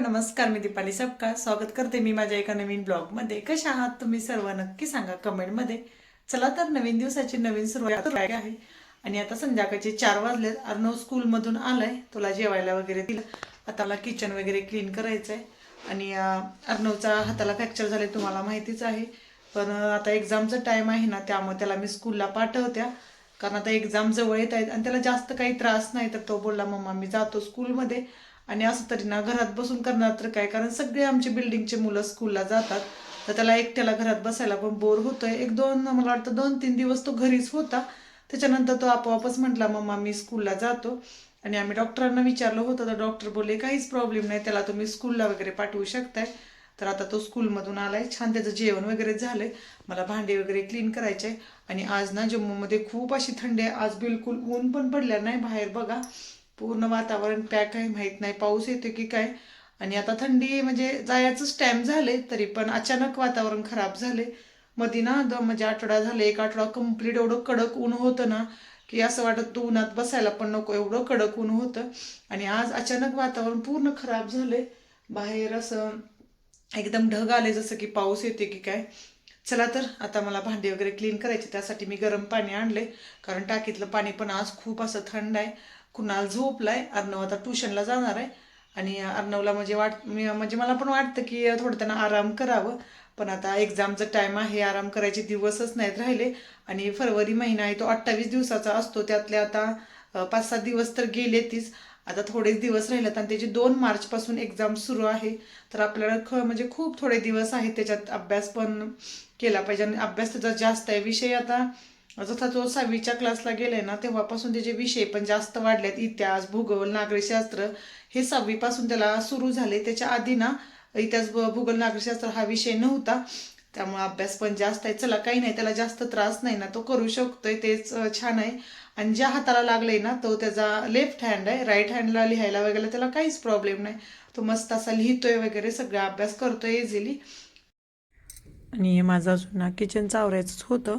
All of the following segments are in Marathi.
नमस्कार मी दीपाली सबका स्वागत करते मी माझ्या एका नवीन ब्लॉगमध्ये. कशा आहात तुम्ही सर्व? नक्की सांगा कमेंटमध्ये. चला तर नवीन दिवसाची नवीन सुरुवात आहे. आणि आता संध्याकाळचे चार वाजलेत. अर्णव स्कूलमधून आलाय. तुला जेवायला वगैरे दिलं. आता मला किचन वगैरे क्लीन करायचं आहे आणि अर्णवचा हाताला फ्रॅक्चर झाले तुम्हाला माहितीच आहे. पण आता एक्झामचा टाइम आहे ना त्यामुळे त्याला मी स्कूलला पाठवत्या. कारण आता एक्झाम जवळ येत आहेत. आणि त्याला जास्त काही त्रास नाही. तर तो बोलला मम्मा मी जातो स्कूलमध्ये. आणि असं तरी ना घरात बसून करणार तर काय? कारण सगळे आमचे बिल्डिंगचे मुलं स्कूलला जातात. तर त्याला एकट्याला घरात बसायला पण बोर होतोय. एक दोन मला वाटतं दोन तीन दिवस तो घरीच होता. त्याच्यानंतर तो आपोआपच म्हटला मम्मा मी स्कूलला जातो. आणि आम्ही डॉक्टरांना विचारलं होतं. तर डॉक्टर बोलले काहीच प्रॉब्लेम नाही. त्याला तुम्ही स्कूलला वगैरे पाठवू शकताय. तर आता तो स्कूलमधून आलाय. छान त्याचं जेवण वगैरे झालंय. मला भांडे वगैरे क्लीन करायचे आणि आज ना जम्मूमध्ये खूप अशी थंडी आहे. आज बिलकुल ऊन पण पडलं नाही बाहेर बघा. पूर्ण वातावरण पॅक आहे माहीत नाही. पाऊस येतो की काय? आणि आता थंडी म्हणजे जायचंच टाइम झाले तरी पण अचानक वातावरण खराब झाले. मध्ये ना द म्हणजे आठवडा झाले एक आठवडा कंप्लीट एवढं कडक ऊन होतं ना की असं वाटत तू उन्हात बसायला पण नको एवढं कडक ऊन होतं. आणि आज अचानक वातावरण पूर्ण खराब झाले. बाहेर असं एकदम ढग आले जसं की पाऊस येते की काय. चला तर आता मला भांडी वगैरे क्लीन करायचे त्यासाठी मी गरम पाणी आणले कारण टाकीतलं पाणी पण आज खूप असं थंड आहे. कुणाल झोपलाय अर्णव आता ट्युशनला जाणार आहे. आणि अर्णवला म्हणजे वाट म्हणजे मला पण वाटतं की थोडं त्यांना आराम करावं. पण आता एक्झामचा टाईम आहे आराम करायचे दिवसच नाहीत राहिले. आणि फरवरी महिना आहे तो अठ्ठावीस दिवसाचा असतो. त्यातले आता पाच सात दिवस तर गेलेतीच. आता थोडेच दिवस राहिलेत आणि त्याची दोन मार्चपासून एक्झाम सुरू आहे. तर आपल्याला ख म्हणजे खूप थोडे दिवस आहेत त्याच्यात अभ्यास पण केला पाहिजे. आणि अभ्यास त्याचा जास्त आहे. विषय आता जसा तो सहावीच्या क्लासला गेलाय ना तेव्हापासून त्याचे विषय पण जास्त वाढलेत. इतिहास भूगोल नागरिकशास्त्र हे सहावीपासून त्याला सुरू झाले त्याच्या आधी ना इतिहास भूगोल नागरिकशास्त्र हा विषय नव्हता. त्यामुळे अभ्यास पण जास्त आहे. चला काही नाही त्याला जास्त त्रास नाही ना तो करू शकतोय. तेच छान आहे. आणि ज्या हाताला लागलंय ना तो त्याचा लेफ्ट हँड आहे. राईट हँडला लिहायला वगैरे त्याला काहीच प्रॉब्लेम नाही. तो मस्त असा लिहितोय वगैरे सगळा अभ्यास करतोय इझिली आणि हे माझं अजून ना किचन आवरायचंच होतं.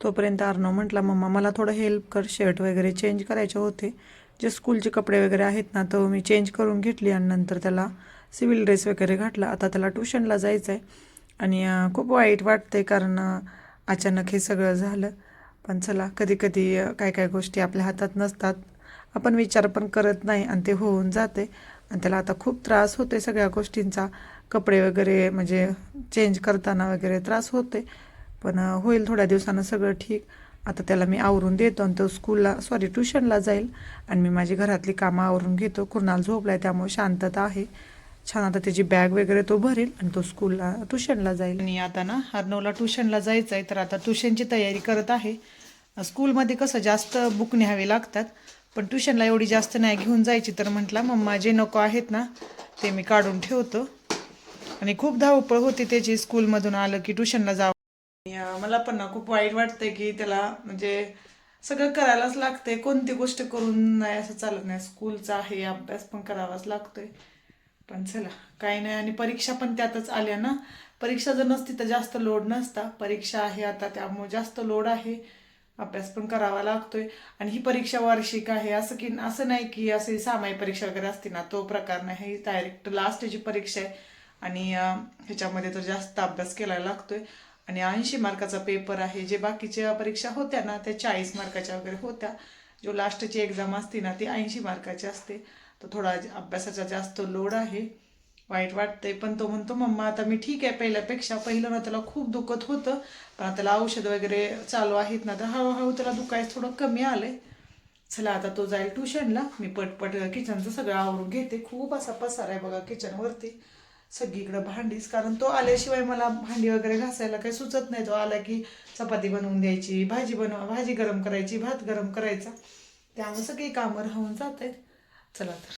तोपर्यंत अर्णव म्हटला मम्मा मला थोडं हेल्प कर शर्ट वगैरे चेंज करायचे होते. जे स्कूलचे कपडे वगैरे आहेत ना तो मी चेंज करून घेतली आणि नंतर त्याला सिव्हिल ड्रेस वगैरे घातला. आता त्याला ट्युशनला जायचं आहे आणि खूप वाईट वाटते कारण अचानक हे सगळं झालं. पण चला कधी कधी काय काय गोष्टी आपल्या हातात नसतात. आपण विचार पण करत नाही आणि ते होऊन जाते. आणि त्याला आता खूप त्रास होते सगळ्या गोष्टींचा. कपडे वगैरे म्हणजे चेंज करताना वगैरे त्रास होते पण होईल थोड्या दिवसानं सगळं ठीक. आता त्याला मी आवरून देतो आणि तो स्कूलला सॉरी ट्युशनला जाईल आणि मी माझी घरातली कामं आवरून घेतो. कुणाल झोपलाय त्यामुळे शांतता आहे. छान आता त्याची बॅग वगैरे तो भरेल आणि तो स्कूलला ट्युशनला जाईल. आणि आता ना हरनवला ट्युशनला जायचं आहे तर आता ट्युशनची तयारी करत आहे. स्कूलमध्ये कसं जास्त बुक न्यावे लागतात पण ट्युशनला एवढी जास्त नाही घेऊन जायची. तर म्हटलं मम्मा जे नको आहेत ना ते मी काढून ठेवतो. आणि खूप धावपळ होती त्याची. स्कूलमधून आलं की ट्युशनला जावं मला पण ना खूप वाईट वाटतंय की त्याला म्हणजे सगळं करायलाच लागतंय. कोणती गोष्ट करून नाही असं चालत नाही. स्कूलचा आहे अभ्यास पण करावाच लागतोय. पण चला काही नाही. आणि परीक्षा पण त्यातच आल्या ना. परीक्षा जर नसती तर जास्त लोड नसता. परीक्षा आहे आता त्यामुळे जास्त लोड आहे. अभ्यास पण करावा लागतोय. आणि ही परीक्षा वार्षिक आहे. असं की असं नाही की असे सामायिक परीक्षा वगैरे असते ना तो प्रकार नाही. डायरेक्ट लास्टची परीक्षा आहे. आणि ह्याच्यामध्ये तर जास्त अभ्यास केला लागतोय. आणि ऐंशी मार्काचा पेपर आहे जे बाकीच्या परीक्षा होत्या ना त्या चाळीस मार्काच्या वगैरे होत्या. जो लास्टची एक्झाम असते ना ती ऐंशी मार्काची असते. तर थोडा अभ्यासाचा जास्त लोड आहे. वाईट वाटतंय पण तो म्हणतो मम्मा आता मी ठीक आहे पहिल्यापेक्षा. पहिलं ना त्याला खूप दुखत होतं. पण आता त्याला औषध वगैरे चालू आहेत ना तर हळूहळू त्याला दुखायचं थोडं कमी आलंय. चला आता तो जाईल ट्युशनला मी पटपट किचनचं सगळं आवरून घेते. खूप असा पसार आहे बघा किचनवरती सगळीकडे भांडीच. कारण तो आल्याशिवाय मला भांडी वगैरे घासायला काही सुचत नाही. तो आला की चपाती बनवून द्यायची भाजी बनवा भाजी गरम करायची भात गरम करायचा. त्यामुळे सगळी कामं राहून जात आहेत चला तर.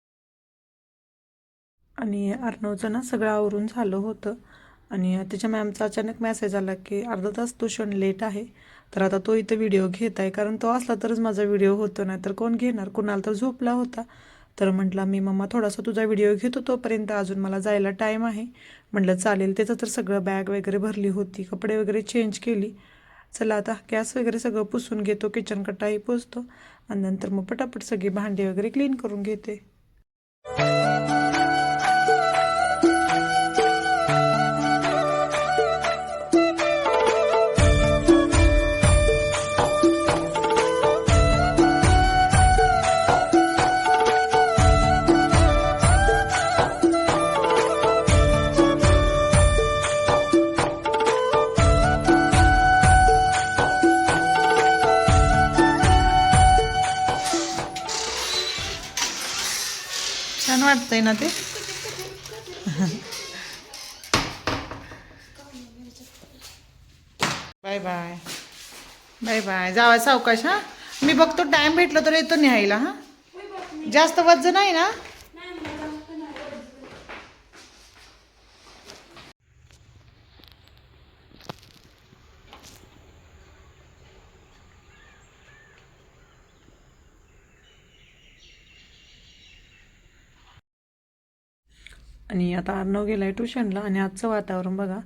आणि अर्णवचं ना सगळं आवरून झालं होतं. आणि त्याच्या मॅमचा अचानक मेसेज आला की अर्धा तास तो क्षण लेट आहे. तर आता तो इथं व्हिडिओ घेत आहे. कारण तो असला तरच माझा व्हिडिओ होतो. नाही तर कोण घेणार? कुणाला तर झोपला होता. तर म्हटला मी मम्मा थोडासा तुझा व्हिडिओ घेतो तोपर्यंत अजून मला जायला टाईम आहे. म्हटलं चालेल. त्याचं तर सगळं बॅग वगैरे भरली होती कपडे वगैरे चेंज केली. चला आता गॅस वगैरे सगळं पुसून घेतो किचन कट्टाही पुसतो. आणि नंतर मग पटापट सगळी भांडी वगैरे क्लीन करून घेते. वाटतंय ना ते? बाय बाय बाय बाय जावा सावकाश हा. मी बघतो टाइम भेटला तर येतो न्यायला हा. जास्त वजन नाही ना? आणि आता अर्णव गेलाय ट्युशनला आणि आजचं वातावरण बघा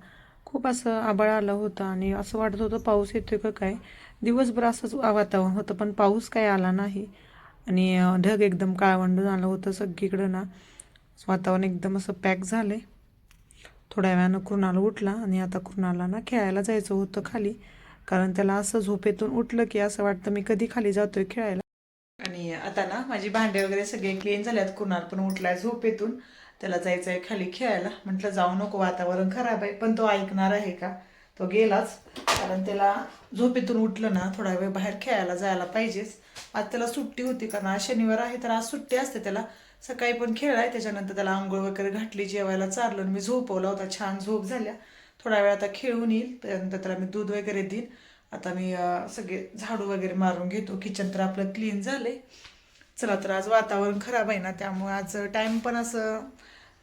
खूप असं आबाळ आलं होतं आणि असं वाटत होतं पाऊस येतोय का काय. दिवसभर असंच वातावरण होतं पण पाऊस काय आला नाही. आणि ढग एकदम काळवंडून आलं होतं सगळीकडं ना. वातावरण एकदम असं पॅक झालंय. थोड्या वेळानं कृणाल उठला आणि आता कृणाला ना खेळायला जायचं होतं खाली कारण त्याला असं झोपेतून उठलं की असं वाटतं मी कधी खाली जातोय खेळायला. आता ना माझी भांडे वगैरे सगळे क्लीन झाल्यात कुणाल पण उठलाय झोपेतून. त्याला जायचं आहे खाली खेळायला. म्हटलं जाऊ नको वातावरण खराब आहे. पण तो ऐकणार आहे का? तो गेलाच. कारण त्याला झोपेतून उठलं ना थोडा वेळ बाहेर खेळायला जायला पाहिजेच. आज त्याला सुट्टी होती कारण आज शनिवार आहे तर आज सुट्टी असते त्याला. सकाळी पण खेळाय त्याच्यानंतर त्याला आंघोळ वगैरे घातली जेवायला चारलं आणि मी झोपवला होता छान झोप झाल्या. थोडा वेळ आता खेळून येईल त्यानंतर त्याला मी दूध वगैरे देईन. आता मी सगळे झाडू वगैरे मारून घेतो. किचन तर आपलं क्लीन झालं आहे चला तर आज वातावरण खराब आहे ना त्यामुळे आज टाईम पण असं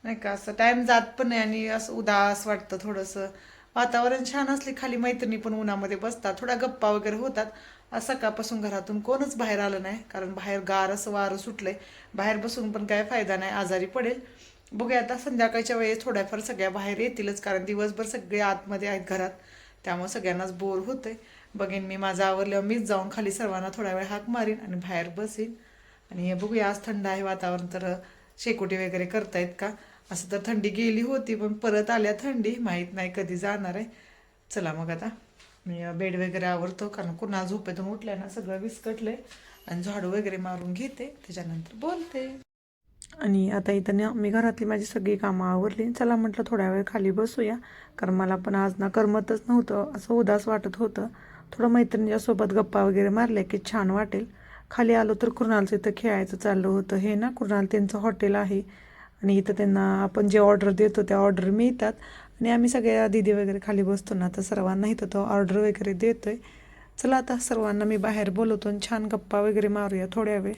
नाही का असं टाईम जात पण नाही आणि असं उदास वाटतं थोडंसं. वातावरण छान असले खाली मैत्रिणी पण उन्हामध्ये बसतात थोडा गप्पा वगैरे होतात. आज सकाळपासून घरातून कोणच बाहेर आलं नाही कारण बाहेर गार असं वारं सुटलंय. बाहेर बसून पण काय फायदा नाही आजारी पडेल. बघूया आता संध्याकाळच्या वेळेस थोड्याफार सगळ्या बाहेर येतीलच कारण दिवसभर सगळे आतमध्ये आहेत घरात. त्यामुळे सगळ्यांनाच बोर होतंय. बघेन मी माझं आवरल्यावर मीच जाऊन खाली सर्वांना थोडा वेळ हाक मारीन आणि बाहेर बसेन. आणि हे बघूया आज थंड आहे वातावरण तर शेकोटी वगैरे करतायत का? असं तर थंडी गेली होती पण परत आल्या थंडी. माहीत नाही कधी जाणार आहे. चला मग आता. मी बेड वगैरे आवरतो कारण कुणा झोपेतून उठल्या ना सगळं विस्कटलंय. आणि झाडू वगैरे मारून घेते. त्याच्यानंतर बोलते. आणि आता इथं ना मी घरातली माझी सगळी कामं आवरली. चला म्हटलं थोड्या वेळ खाली बसूया. कारण मला पण आज ना करमतच नव्हतं. असं उदास वाटत होतं. थोडं मैत्रिणीच्या सोबत गप्पा वगैरे मारल्या की छान वाटेल. खाली आलो तर कृणालचं इथं खेळायचं चाललं होतं. हे ना कृणाल त्यांचं हॉटेल आहे. आणि इथं त्यांना आपण जे ऑर्डर देतो त्या ऑर्डर मिळतात. आणि आम्ही सगळ्या दिदी वगैरे खाली बसतो ना तर सर्वांना इथं तो ऑर्डर वगैरे देतो आहे चला आता सर्वांना मी बाहेर बोलवतो आणि छान गप्पा वगैरे मारूया थोड्या वेळ.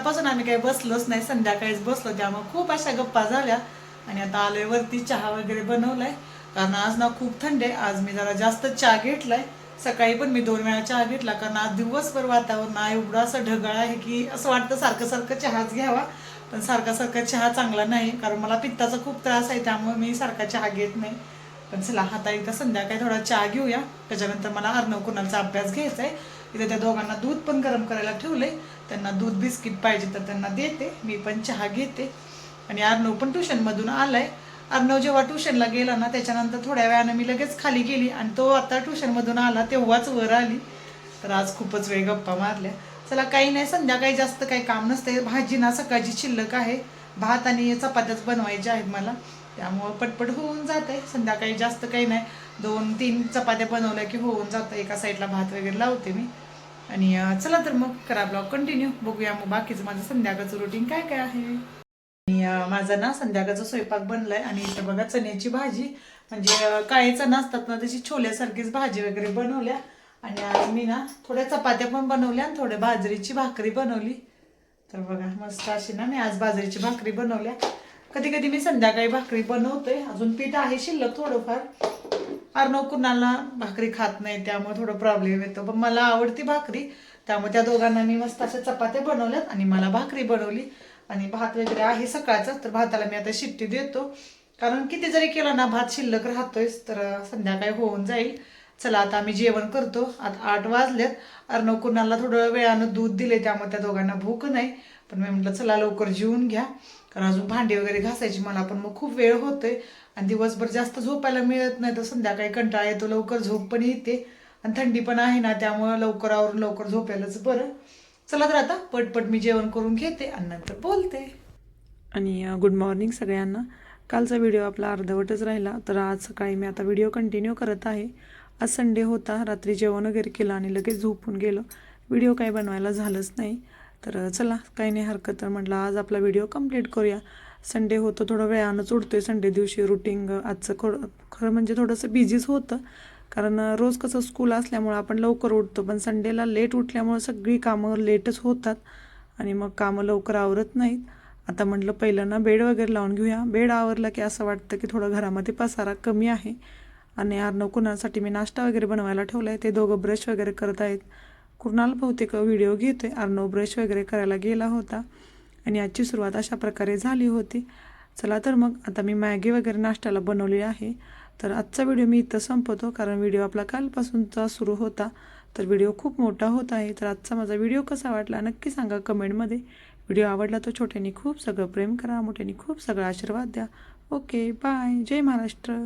सकाळपासून आम्ही काही बसलोच नाही. संध्याकाळीच बसलो. त्यामुळे खूप अशा गप्पा झाल्या. आणि आता आलोय वरती चहा वगैरे बनवलाय. कारण आज ना खूप थंड आहे. आज मी जरा जास्त चहा घेतलाय. सकाळी पण मी दोन वेळा चहा घेतला. कारण आज दिवसभर वातावरण आहे. एवढं असं ढगाळ आहे की असं वाटतं सारखं सारखं चहाच घ्यावा. पण सारखा सारखा चहा चांगला नाही. कारण मला पित्ताचा खूप त्रास आहे. त्यामुळे मी सारखा चहा घेत नाही. पण चला आता एकदा संध्याकाळी थोडा चहा घेऊया. त्याच्यानंतर मला अर्णव कुणाचा अभ्यास घ्यायचा आहे इथे त्या दोघांना दूध पण गरम करायला ठेवले त्यांना दूध बिस्किट पाहिजे तर त्यांना देते. मी पण चहा घेते. आणि अर्णव पण ट्युशनमधून आलाय. अर्णव जेव्हा ट्युशनला गेला ना त्याच्यानंतर थोड्या वेळानं मी लगेच खाली गेली आणि तो आता ट्युशनमधून आला तेव्हाच वर आली. तर आज खूपच वेळ गप्पा मारल्या. चला काही नाही संध्याकाळी जास्त काही काम नसते भाजी ना सकाळची शिल्लक आहे. भात आणि चपात्याच बनवायच्या आहेत मला. त्यामुळं पटपट होऊन जाते संध्याकाळी जास्त काही नाही. दोन तीन चपात्या बनवल्या की होऊन जातं. एका साईडला भात वगैरे लावते मी. आणि चला तर मग करा ब्लॉग. कंटिन्यू बघूया मग बाकीचं. माझं संध्याकाळचं रुटीन काय काय आहे? आणि माझा ना संध्याकाळचा स्वयंपाक बनलाय. आणि इथं बघा चण्याची भाजी. म्हणजे काही काळे चणा असतात ना त्याची छोल्यासारखीच भाजी वगैरे बनवल्या. आणि आज मी ना थोड्या चपात्या पण बनवल्या आणि थोड्या बाजरीची भाकरी बनवली. तर बघा मस्त अशी ना मी आज बाजरीची भाकरी बनवल्या. कधी कधी मी संध्याकाळी भाकरी बनवते. अजून पीठ आहे शिल्लक थोडंफार. अर्णव कुणाला भाकरी खात नाही त्यामुळे थोडं प्रॉब्लेम येतो. पण मला आवडती भाकरी. त्यामुळे त्या दोघांना मी मस्त अशा चपात्या बनवल्यात आणि मला भाकरी बनवली. आणि भात वगैरे आहे सकाळचा तर भाताला मी आता शिट्टी देतो. कारण किती जरी केला ना भात शिल्लक राहतोयच तर संध्याकाळी होऊन जाईल. चला आता आम्ही जेवण करतो. आता आठ वाजल्यात अर्णव कुणाला थोडं वेळानं दूध दिले त्यामुळे त्या दोघांना भूक नाही. पण मी म्हटलं चला लवकर जेवून घ्या. कारण अजून भांडी वगैरे घासायची मला पण मग खूप वेळ होतोय. आणि दिवसभर जास्त झोपायला मिळत नाही तर संध्याकाळी कंटाळा येतो लवकर झोप पण येते. आणि थंडी पण आहे ना त्यामुळं लवकर आवरून लवकर झोपायलाच बरं. चला तर आता पटपट मी जेवण करून घेते आणि नंतर बोलते. आणि गुड मॉर्निंग सगळ्यांना. कालचा व्हिडिओ आपला अर्धवटच राहिला तर आज सकाळी मी आता व्हिडिओ कंटिन्यू करत आहे. आज संडे होता रात्री जेवण वगैरे केलं आणि लगेच झोपून गेलो. व्हिडिओ काही बनवायला झालंच नाही. तर चला काही नाही हरकत तर म्हटलं आज आपला व्हिडिओ कंप्लीट करूया. संडे होतं थोडं वेळानंच उठतोय संडे दिवशी रुटीन आजचं खरं खरं म्हणजे थोडंसं बिझीच होतं. कारण रोज कसं स्कूल असल्यामुळं आपण लवकर उठतो पण संडेला लेट उठल्यामुळं सगळी कामं लेटच होतात. आणि मग कामं लवकर आवरत नाहीत. आता म्हटलं पहिलं ना बेड वगैरे लावून घेऊया. बेड आवरला की असं वाटतं की थोडं घरामध्ये पसारा कमी आहे. आणि अर्णव कुणासाठी मी नाश्ता वगैरे बनवायला ठेवला आहे ते दोघं ब्रश वगैरे करत आहेत. कुणाला बहुतेक व्हिडिओ घेतोय. अर्णव ब्रश वगैरे करायला गेला होता. आणि आजची सुरुवात अशा प्रकारे झाली होती. चला तर मग आता मी मॅगी वगैरे नाश्त्याला बनवली आहे. तर आजचा व्हिडिओ मी इथं संपवतो. कारण व्हिडिओ आपला कालपासूनचा सुरू होता. तर व्हिडिओ खूप मोठा होत आहे. तर आजचा माझा व्हिडिओ कसा वाटला नक्की सांगा कमेंटमध्ये. व्हिडिओ आवडला तर छोट्यानी खूप सगळं प्रेम करा मोठ्यांनी खूप सगळा आशीर्वाद द्या. ओके बाय जय महाराष्ट्र.